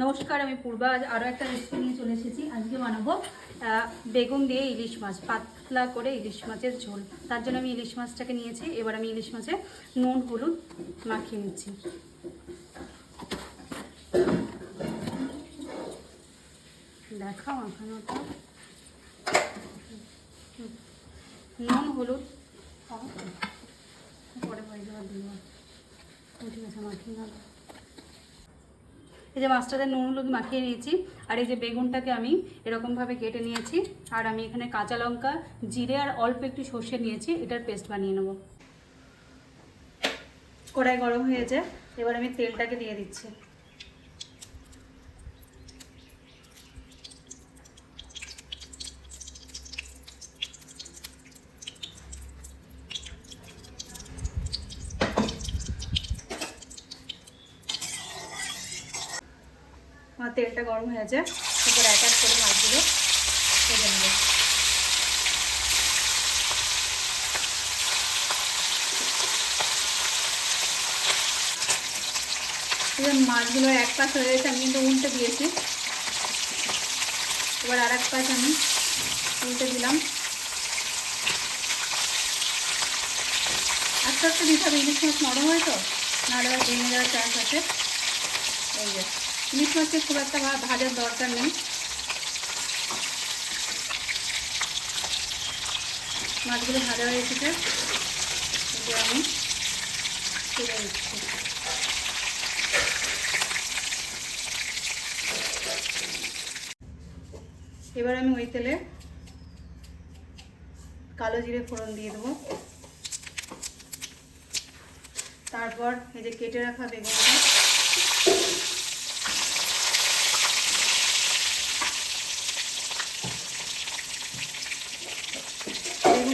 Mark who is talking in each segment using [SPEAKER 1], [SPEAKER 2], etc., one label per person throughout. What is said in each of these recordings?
[SPEAKER 1] নমস্কার, আমি পূর্বা। আজ আরও একটা রেসিপি নিয়ে চলে এসেছি। আজকে বানাবো বেগুন দিয়ে ইলিশ মাছ, পাতলা করে ইলিশ মাছের ঝোল। তার জন্য আমি ইলিশ মাছটাকে নিয়েছি। এবার আমি ইলিশ মাছে নুন, হলুদ মাখিয়ে নিচ্ছি। দেখাও মাখানোটা নুন, হলুদ। পরে যাওয়ার দিন ঠিক আছে, মাখিয়ে এই যে মাছটাতে নুন হলুদ মাখিয়ে নিয়েছি, আর এই যে বেগুনটাকে আমি এরকমভাবে কেটে নিয়েছি, আর আমি এখানে কাঁচা লঙ্কা, জিরে আর অল্প একটু সর্ষে নিয়েছি, এটার পেস্ট বানিয়ে নেব। কড়াই গরম হয়েছে এবার আমি তেলটাকে দিয়ে দিচ্ছি। আমার তেলটা গরম হয়েছে তারপর এক এক করে মাছগুলো ভেজে নেব। মাছগুলো এক পাশ হয়ে গেছে, আমি কিন্তু উল্টে দিয়েছি। এবার আর এক পাশ আমি উল্টে দিলাম। আস্তে আস্তে দিতে হবে, ইলিশ মাছ নরম হয় তো? নাহলে ভেঙে যাওয়ার চান্স আছে। এই যে। ইলিশ মাছকে খুব একটা ভাজার দরকার নেই। মাছগুলো ভাজা হয়ে এসেছে। আমি তুলে এবার আমি ওই তেলে কালো জিরে ফোড়ন দিয়ে দেবো। তারপর এই যে কেটে রাখা বেগুনটা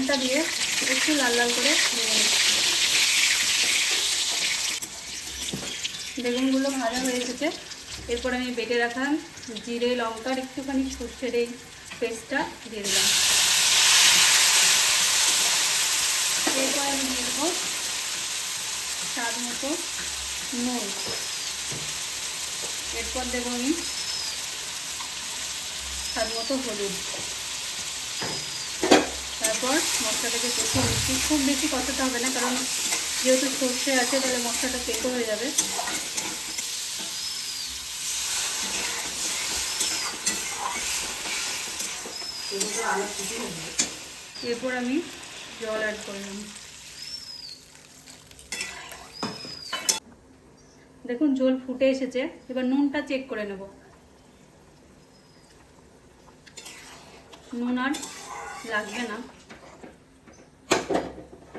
[SPEAKER 1] বেগুনটা দিয়ে একটু লাল লাল করে বেগুনগুলো ভাজা হয়ে এসেছে। এরপর আমি বেটে রাখলাম জিরে, লঙ্কার একটুখানি সর্ষের এই পেস্টটা দিয়ে দিলাম। এরপর আমি দিয়ে স্বাদ মতো নুন। এরপর দেবো আমি স্বাদ মতো হলুদ। তারপর মশলাটাকে কষিয়ে নিচ্ছি। খুব বেশি কষাতে হবে না, কারণ যেহেতু সর্ষে আছে, তাহলে মশলাটা তেতো হয়ে যাবে। এরপর আমি জল অ্যাড করলাম দেখুন, জল ফুটে এসেছে। এবার নুনটা চেক করে নেব। নুন আর লাগবে না।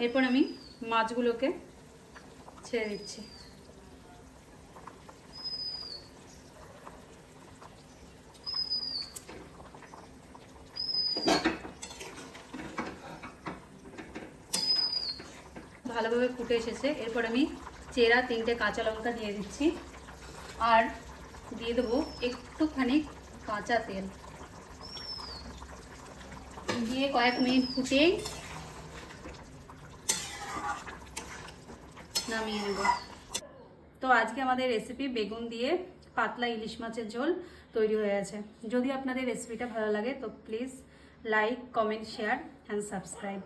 [SPEAKER 1] এরপর আমি মাছগুলোকে ছেড়ে দিচ্ছি। ভালোভাবে ফুটে এসেছে। এরপর আমি চেরা তিনটে কাঁচা লঙ্কা দিয়ে দিচ্ছি। আর দিয়ে দেবো একটুখানি কাঁচা তেল। দিয়ে কয়েক মিনিট ফুটেই নামিয়ে নেব। তো আজকে আমাদের রেসিপি বেগুন দিয়ে পাতলা ইলিশ মাছের ঝোল তৈরি হয়ে আছে যদি আপনাদের রেসিপিটা ভালো লাগে, তো please like comment share and subscribe